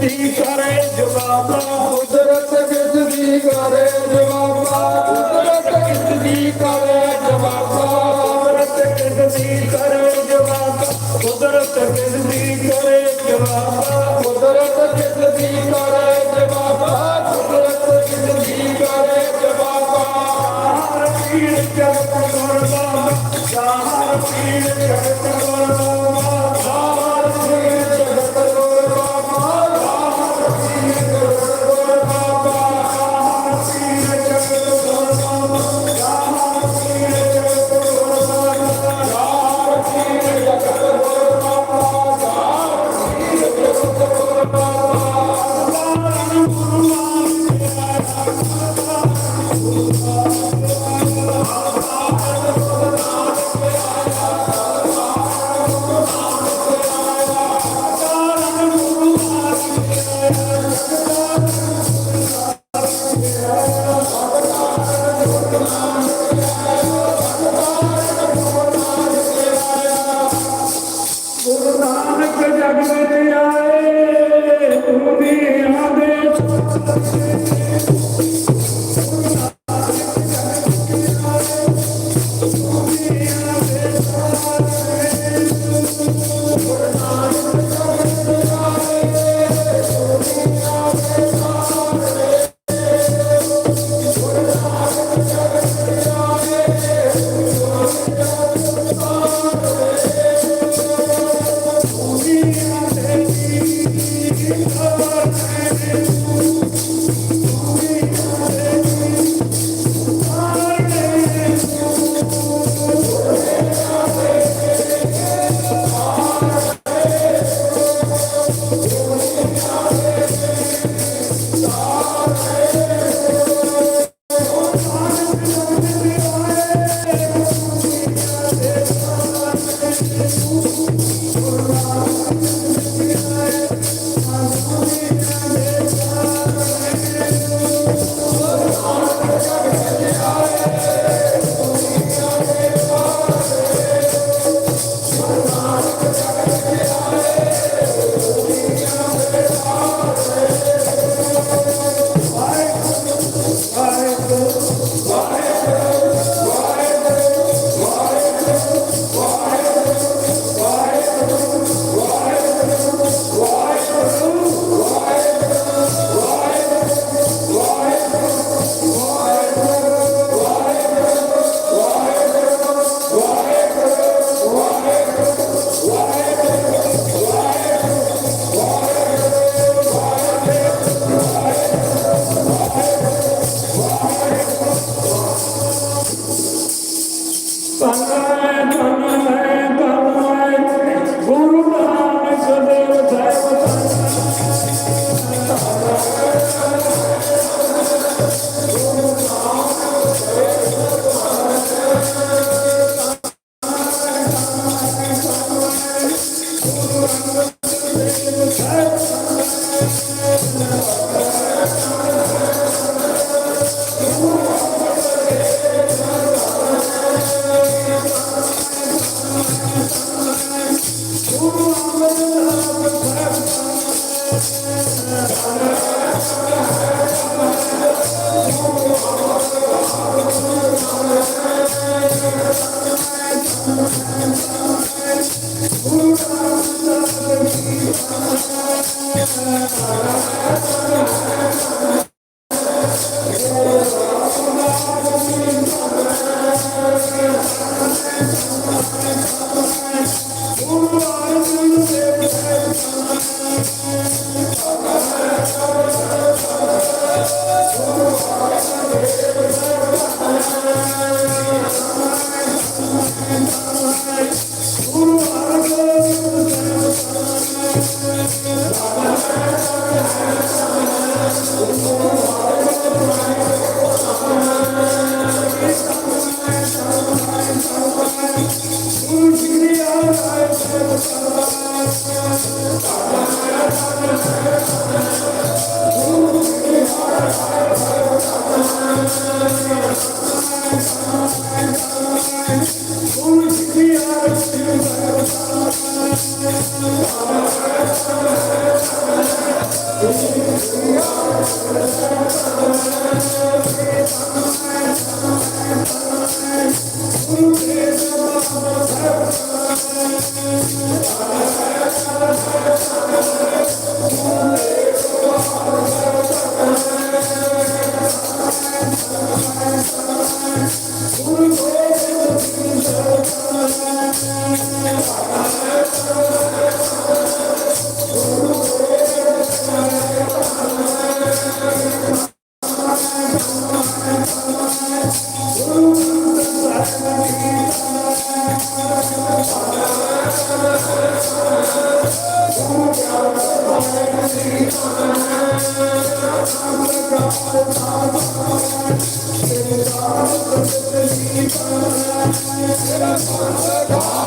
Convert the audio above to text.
ਦੀ ਕਰੇ ਜਵਾਬਾ, ਕੁਦਰਤ ਵਿੱਚ ਦੀ ਕਰੇ ਜਵਾਬਾ। ਕੁਦਰਤ ਵਿੱਚ ਦੀ ਕਰੇ ਜਵਾਬਾ ਕੁਦਰਤ ਵਿੱਚ ਦੀ ਕਰੇ ਜਵਾਬਾ। ਕੁਦਰਤ ਵਿੱਚ ਦੀ ਕਰੇ ਜਵਾਬਾ, ਕੁਦਰਤ ਵਿੱਚ ਦੀ ਕਰੇ ਜਵਾਬਾ। ਕੁਦਰਤ ਵਿੱਚ ਦੀ ਕਰੇ ਜਵਾਬਾ। ਹਰ ਪੀੜ ਜਗਤ ਗੁਰਬਾਬਾ ਹਰ ਪੀੜ ਜਗਤ ਗੁਰਬਾਬਾ i'm so you.